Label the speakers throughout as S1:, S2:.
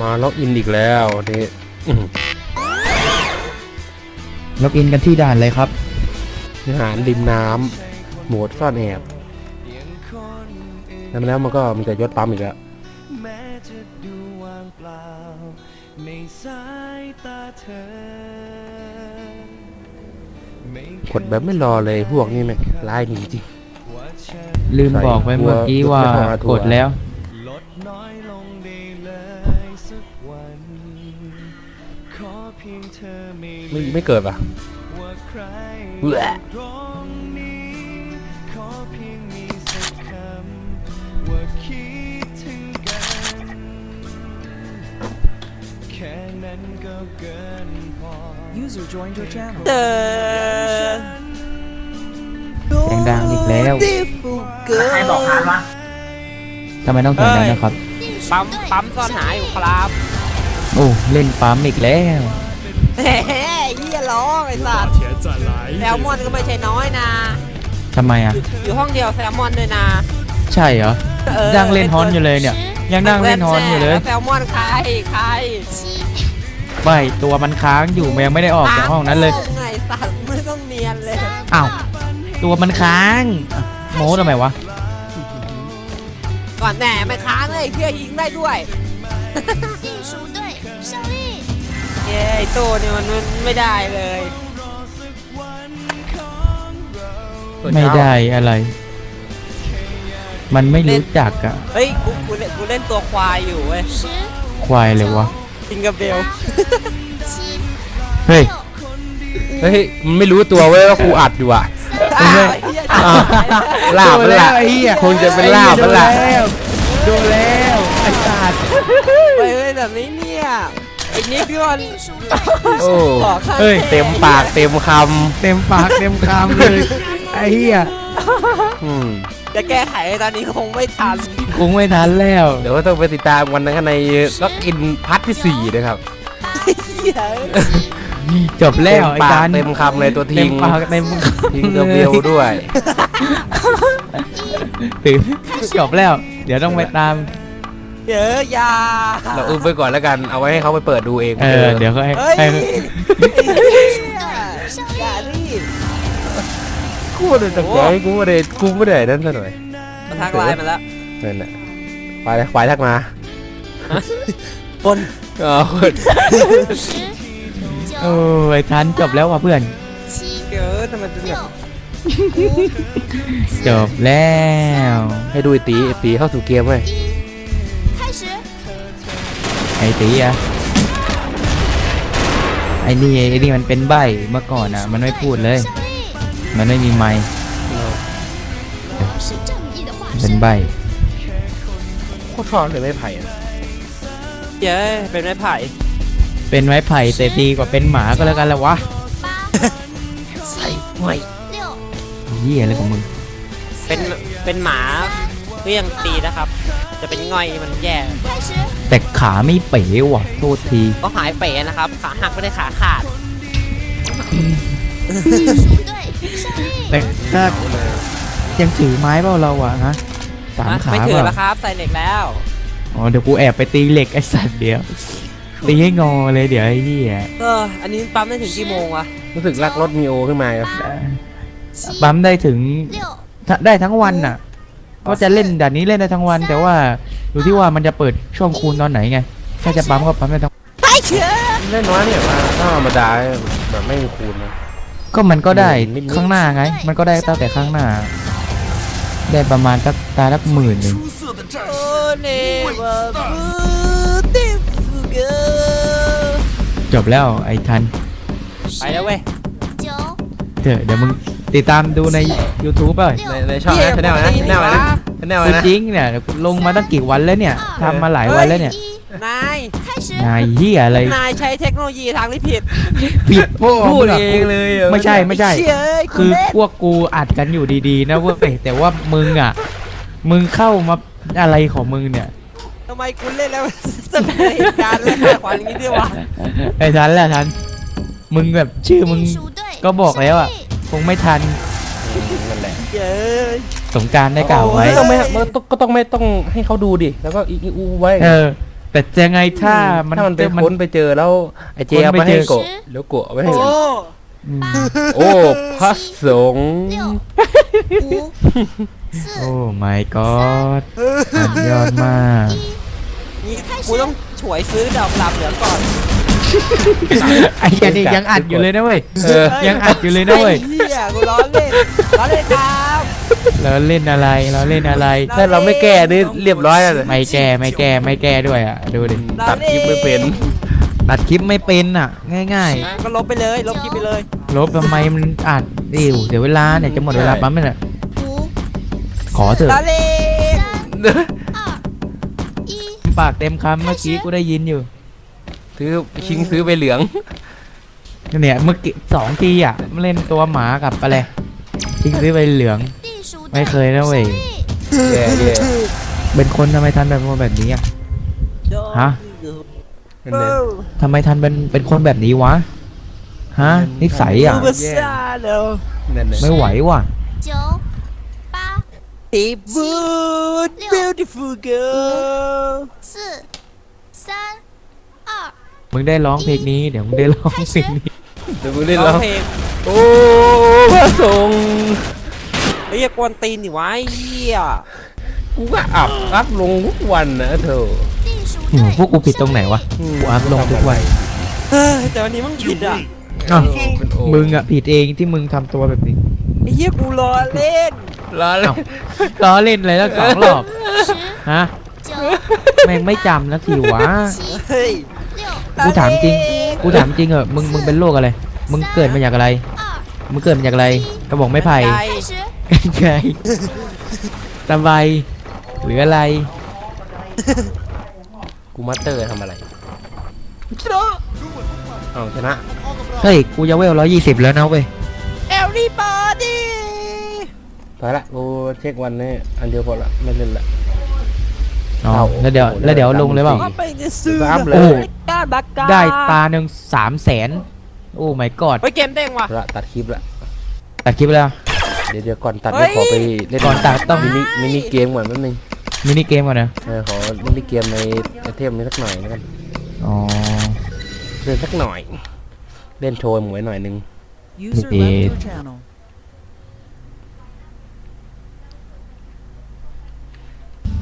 S1: มาล็อกอินอีกแล้วนี่อื้อหือ
S2: ล็อกอินกันที่ด่านเลยครับ
S1: อาหารริมน้ำโหมดซ่อนแอบแล้วแล้วมันก็มีแต่ยศปั๊มอีกแล้ว
S3: แม้จะดูว่างเปล่าในสายตาเธอไม่เคย
S1: กดแบบไม่รอเลยพวกนี้แม่งร้ายจริง
S3: ว่าฉัน
S2: ลืมบอกไว้เมื่อกี้ว่ากดแล้ว
S3: ไม่
S1: ๆไม่ไม่เกิดป่ะ
S3: ว่าใคร
S1: แหละ
S3: ตรงนี้ขอเพียงมีสักคำว่าคิดถึงกันแค่นั้นก็เกินพอ
S4: User joined your channel.
S5: เจอ
S2: เสียงดังอีกแล้ว
S5: ดิฟูเกิร์
S6: ใครบอกฮาร์ดวะ
S2: ทำไมต้องเสียงดังนะครับ
S5: ปั๊ม ปั๊มซ่อนหาอยู่ครับ
S2: โอ้ เล่นปั๊มอีกแล้ว
S5: แหมเหี้ยร้องไอ้สัตว์แซลมอนก็ไม่ใช่น้อยนะ
S2: ทำไมอะ
S5: อยู่ห้องเดียวแซลมอนด้วยนะ
S2: ใช่เหรอ
S5: ออ
S2: นั่งเล่นฮอนอยู่เลยเนี่ย ยังนั่งเล่นฮอนอยู่เลย
S5: แซลมอนใครใคร
S2: ไม่ตัวมันค้างอยู่มันยังไม่ได้ออกจากห้องนั้นเลย
S5: ไงสัตว์ไม่ต้องเนียนเลย
S2: อ้าวตัวมันค้างอะโม้ทำไมวะ
S5: ก่อนแหน่ไม่ค้างเลยเพื่อยิงได้ด้วย
S7: 地鼠队胜利！
S5: เย้ไอ้โตเนี่ยมันมันไม่ได้เลย
S2: ไม่ได้อะไร มันไม่รู้จักอ่ะ
S5: เฮ้ยกูกูเล่นกูเล่นตัวควายอยู่เว้ย
S7: 十
S2: ควายเลยวะ
S5: จิงกับเบล
S7: 七
S2: เฮ้ย
S7: 六
S1: เฮ้ยมันไม่รู้ตัวเว้ยว่าครูอัดอยู่อ่ะ
S5: อ้าวไอ้เหี้ย
S1: อ้าวลาบมันละ
S2: ไอ้เหี้ย
S1: คงจะเป็นลาบมันละ
S2: ดูแล้วไอ้สัตว์
S5: ไปเว้ยแบบนี้เนี่ยไอ้ นี่ด
S7: ก่วัน
S1: โอ้
S2: เย
S1: เต็มปากเต็มคำ
S2: เต็มปากเต็มคำเลย ไอ้เหี้ย
S5: จะแก้ไขตอนนี้คงไม่ทัน
S2: คงไม่ทันแล้ว
S1: เดี๋ยวต้องไปติดตามวันนั้นในล็อกอินพัทที่สี่นะครับ
S2: จบแล้ว
S1: ปากเต็มคำเลยตัวทิ้งทิ้งเดียวด้วย
S2: จบแล้ว เดี๋ยวต้องไปตาม
S5: เดี๋ยวยา
S1: เราอุ้มไปก่อนแล้วกันเอาไว้ให้เขาไปเปิดดูเอง
S2: เออเดี๋ยวก็ให้
S5: เฮ้ยอ
S2: ให้
S5: ย่ารีบ
S1: กูไม่ได้ตะไคร้กูไม่ได้กูไม่ได้นั่นซะหน่อย
S5: มาทักไลน์มาแล้ว
S1: เนี่ยแหละควายควายทักมา
S5: ปน
S1: อ๋อ
S2: โอ้ยทันจบแล้วว่ะเพื่อน
S5: เดี๋ทำไมเบ
S2: จบแล้ว
S1: ให้ดูไอตีไอตีเข้าสู่เกมไว้
S2: ไอ้ตีอะไอ้นี่ไอ้นี่มันเป็นใบเมื่อก่อนอะ มันไม่พูดเลย มันไม่มีไม้เป็นใบ
S1: โคตรเลยไม่ไผ่อะ
S5: เย้เป็นไม้ไผ่
S2: เป็นไม้ไผ่เต่ดีกว่าเป็นหมาก็แล้วกันละวะ
S7: ใส่ไม่
S2: เยี่ยะไรของมึง
S5: เป็นเป็นหมา เรื่องตีนะครับ จะเป็นง่อยมันแย่
S2: แต่ขาไม่เป๋ว่ะโทษที
S5: ก็หายเป๋นะครับ ขาหักไม่ได้ขาขาด
S2: แต่ถ้ายังถือไม้เปล่าเราอะฮะสามขา
S5: ไม่ถือแล้วครับ ใส่เหล็กแล้ว
S2: อ๋อเดี๋ยวกูแอบไปตีเหล็กไอ้สัตว์เดี๋ยวตีให้งอเลยเดี๋ยวไอ้นี่อะ
S5: เอออันนี้ปั๊มได้ถึงกี่โมงวะ
S1: รู้สึกรักรถมีโอขึ้นมาครับ
S2: ปั๊มได้ถึงได้ทั้งวันอะ ก็จะเล่นด่านนี้เล่นได้ทั้งวัน แต่ว่าอยู่ที่ว่ามันจะเปิดช่วงคูณตอนไหนไง ถ้าจะปั๊มก็ปั๊มได้ทั้ง
S5: ไอ้เชื่อ
S1: เล่นน้อยเนี่ยว่าถ้าธรรมดาแบบไม่มีคูณนะ
S2: ก็มันก็ได้
S1: นิดๆ
S2: ข้างหน้าไง มันก็ได้ตั้งแต่ข้างหน้า ได้ประมาณสักตาลักหมื่นหนึ่ง
S5: โอ้เนวาบูติฟูเกอร์
S2: จบแล้วไอ้ทัน
S5: ไปแล้วเว้ย
S7: 九、
S2: เถอะเดี๋ยวมึง ติดตามดูใน YouTube ป่ะ
S1: ในในช่องนะชแนลนะชแนลนะชแนล
S2: คือ
S1: นะ
S2: จริงเนี่ยลงมาตั้งกี่วันแล้วเนี่ยทำมาหลายวันแล้วเนี่ย
S5: นาย
S2: นายเหี้ยอะไร
S5: นายใช้เทคโนโลยีทางที่ผิด
S2: ผิดพู
S1: ดเองเลย
S2: ไม่ใช่ไม่ใช่ คือพวกกูอัดกันอยู่ดีๆนะเว้ยแต่ว่ามึงอะ มึงเข้ามาอะไรของมึงเนี่ย
S5: ทำไมคุณเล่นแล้วจะเป็นเหตุการณ์เล่นขวานอย่างนี้ด้วยวะ
S2: ไอ้ทันแหละทันมึงแบบชื่อมึงก็บอกแล้วอะ คงไม่ทันสงการได้กล่าวไว้
S1: ก็ต้องไม่ต้องให้เขาดูดิ แล้วก็อีอูไว้
S2: เออ แต่จะไงถ้ามัน
S1: ถ้ามันไปค้นไปเจอแล้วไอเจเยาไปให้โกะแล้วโกะเอาไปให้
S5: โอ้
S1: โอ้พระสงฆ์、
S2: โอ้四、my god สุดยอดมาก
S5: นี่กูต้องฉวยซื้อดอกลาบเหลืองก่อน
S2: ไอ้เหี้ยนี่ยังอัดอยู่เลยนะเว้ยยังอัดอยู่เลยนะเว้ย
S5: ไอ้เหี้ยกูล้อเล่นล้อเล่นครับ
S2: เราเล่นอะไรเราเล่นอะไร
S1: ถ้าเราไม่แก้นี่เรียบร้อยแล้ว
S2: ไม่แก้ไม่แก้ไม่แก้ด้วยอะดูดิ
S1: ตัดคลิปไม่เป็น
S2: ตัดคลิปไม่เป็นอะ ง่าย
S5: ก็ลบไปเลยลบคลิปไปเลย
S2: ลบทำไมมันอัดดิวเดี๋ยวเวลาเนี่ยจะหมดเวลาปั๊มไม่ละขอเถอะ
S5: ล้เล่น
S2: ปากเต็มคำเมื่อกี้กูได้ยินอยู่
S1: ซื้อชิงซื้อไปเหลือง
S2: เนี่ยเมื่อกี้สองทีอะเล่นตัวหมากับอะไรชิงซื้อไปเหลือง
S7: ไม่
S2: เคย
S7: นะ
S2: เว้
S7: ย
S1: แย่แย
S2: เป็นคนทำไมทันแบบคนแบบนี้อะฮะทำไมทันเป็นเป็นคนแบบนี้วะฮะนิสัยอะไม่ไหวว่ะ
S5: A good beautiful girl
S7: 四三
S2: มึงได้ร้องเพลงนี้ เดี๋ยวมึงได้ร้องสิ่งนี้
S1: เดี๋ยวมึงได้
S5: ร้
S1: ร้
S5: อ
S1: ง
S5: เพลง
S1: โอ้พระสงฆ์
S5: เฮ้ยกวนตีนดิวะไอ้เหี้ย
S1: กูก็อับอัพลงทุกวันนะเธอ
S2: อืพวกกูผิดตรงไหนวะกูอัพลงทุกวัน
S5: เฮ้ยแต่วันนี้มึงผิดอะ
S2: มึงอะผิดเองที่มึงทำตัวแบบนี้
S5: ไอ้เหี้ยกูรอเล่น
S1: รอเล่
S2: นรอเล่นเลยแล้วสองรอบฮะแม่งไม่จำแล้วสิวะ กูถามจริง กูถามจริงเหอะมึงมึงเป็นโรคอะไร มึงเกิดมายากอะไร มึงเกิดมายากอะไรก็บอกไม่ไผ่ไงทำไมหรืออะไร
S1: กูมาเตอร์ทำอะไรชนะเอาชนะ
S2: เฮ้ย กูจะเวลร้อยยี่สิบแล้วนะเว้ย
S5: everybody
S1: พอละกูเช็ควันนี้อันเดียวพอละไม่เล่นละ
S2: อ๋อแล้วเดี๋ยวแล้วเดี๋ยวลงเลยเปล่าะโอ้
S5: บักกา
S2: ได้ตาหนึ่งสามแสนโอ้ my god
S5: ไปเกมเด้งว่ะ
S1: พอละตัดคลิปละ
S2: ตัดคลิปแล้ว
S1: เดี๋ยวเดี๋ยวก่อนตัด
S5: เฮ้
S1: เดี๋ย
S5: ย
S1: วขอไปเล่น
S2: ก่อนตัดต้อง
S1: มินิมินิเกมก่อนแป๊บนึง
S2: มินิเกมก่อนนะ
S1: เออขอมินิเกมในไอเทมนี้สักหน่อยแล้วกัน
S2: อ๋อ
S1: เล่นสักหน่อย เล่นโชว์หมวยหน่อยนึง
S4: User
S2: Maybe-
S4: left your channel.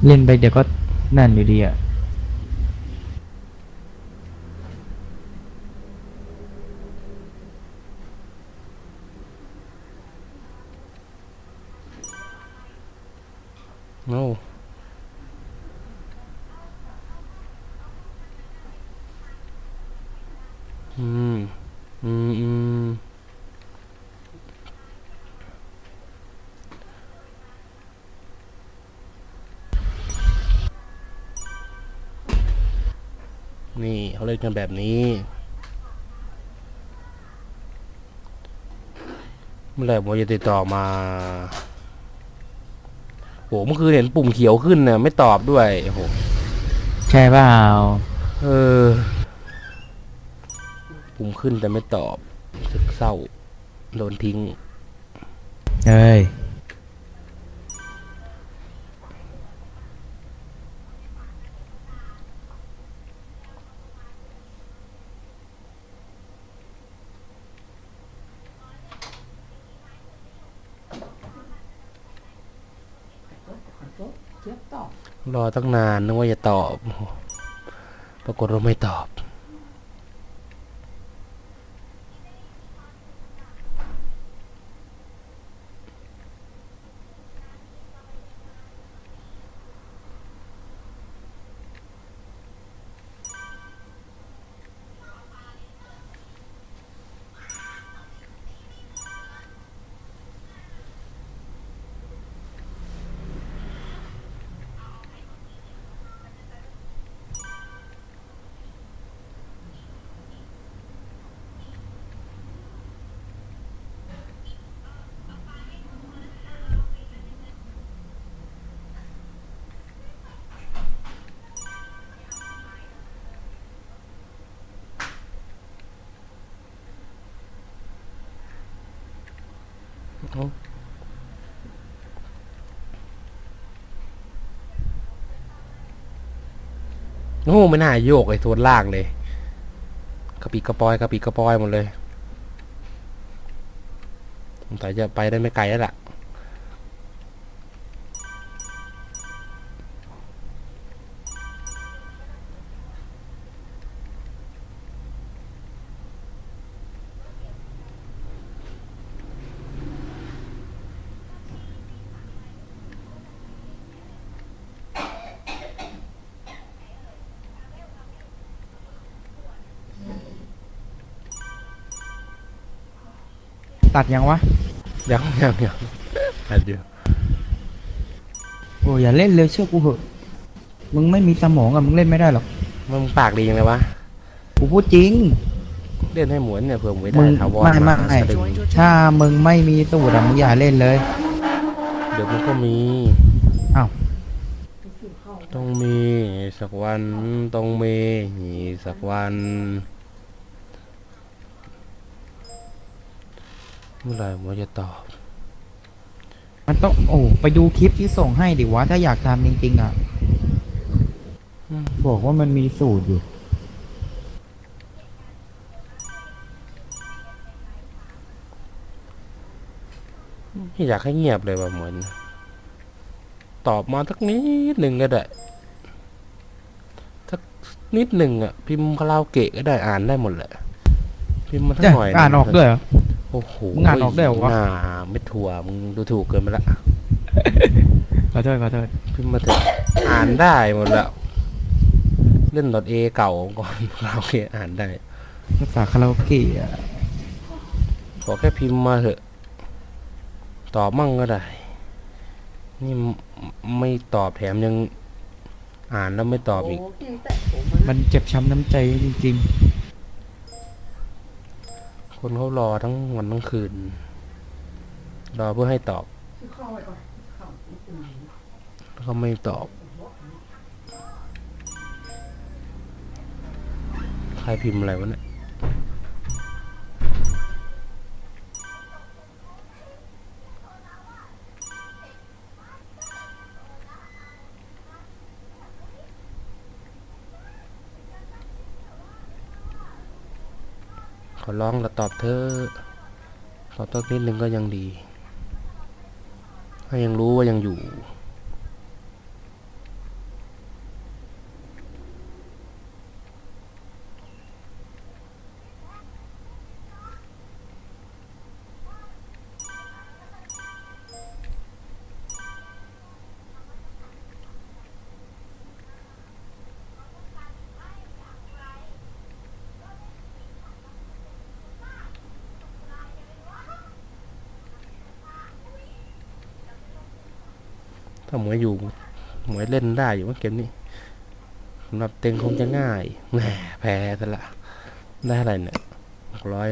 S2: เล่นไปเดี๋ยวก็นั่นอยู่ดีอะ
S1: โอ้ อืม อืมอืมนี่เขาเล่นกันแบบนี้เมื่อไหร่ผมจะติดต่อมาโหเมื่อคืนเห็นปุ่มเขียวขึ้นน่ะไม่ตอบด้วยโอ้โห
S2: ใช่เปล่า
S1: เออ ปุ่มขึ้นแต่ไม่ตอบรู้สึกเศร้า โดนทิ้ง
S2: เอ้ย
S1: รอตั้งนานนึกว่าจะตอบโอ้โหปรากฏว่าไม่ตอบ อ้ไม่น่าโยกไอ้โซนล่างเลยกระปิกระปอยกระปิกระปอยหมดเลยสงสัยจะไปได้ไม่ไกลแล้วล่ะ
S2: ตัดยังวะ
S1: ยังยังยังอัดอยู่
S2: โอ้อย่าเล่นเลยเชื่อกูเหอะ มึงไม่มีสมองอะมึงเล่นไม่ได้หรอก
S1: มึงปากดียังไงวะ
S2: กูพูดจริง
S1: เล่นให้หมวนเนี่ยเผื่อหมวย
S2: มึ
S1: ได้
S2: ง
S1: ถาวร
S2: ไม่ไม่
S1: มาสะดึง
S2: ถ้ามึงไม่มีสูตรอะมึงอย่าเล่นเลย
S1: เดี๋ยวมันก็มี
S2: อ้าว
S1: ต้องมีสักวัน ต้องมีสักวัน เมื่อไหร่มันจะตอบ
S2: มันต้องโอ้ไปดูคลิปที่ส่งให้ดิวะถ้าอยากทำจริงๆอะ
S1: อืม
S2: บอกว่ามันมีสูตรอยู่
S1: ไม่อยากให้เงียบเลยว่ะเหมือนตอบมาสักนิดหนึ่งก็ได้สักนิดหนึ่งอะ พิมพ์คาราโอเกะก็ได้อ่านได้หมดแหละพิมพ์มาสัก
S2: เนี่ย
S1: หน่อย
S2: อ่านออกด้วยเหรอ
S1: โอ้โห
S2: มึงอ่านออกได้เหรอวะ
S1: หน้าไม่ถั่วมึงดูถูกเกินไปละ
S2: ขอโทษขอโทษ
S1: พิมพ์มาเถอะอ่านได้หมดแล้ว เล่นดอทเอเก่าก่อนคาราโอเกะอ่านได้
S2: ภาษาคาราโอเกะอะ
S1: ขอแค่พิมพ์มาเถอะ ตอบมั่งก็ได้ นี่ไม่ไม่ตอบแถมยัง อ่านแล้วไม่ตอบอีก
S2: มันเจ็บช้ำน้ำใจจริง
S1: คนเขารอทั้งวันทั้งคืน รอเพื่อให้ตอบแล้วก็ไม่ตอบ ใครพิมพ์อะไรวะเนี่ย ร้องละตอบเธอตอบตัวนิดนึงก็ยังดี ถ้ายังรู้ว่ายังอยู่ ถ้าหมวยอยู่หมวยเล่นได้อยู่ว่าเกมนี้สำหรับเต็งคงจะง่ายแหมแพ้ซะละได้อะไรเนี่ยหกร้อย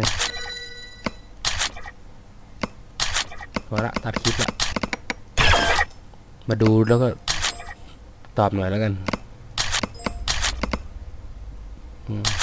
S1: พอละตัดคลิปละมาดูแล้วก็ตอบหน่อยแล้วกัน อืม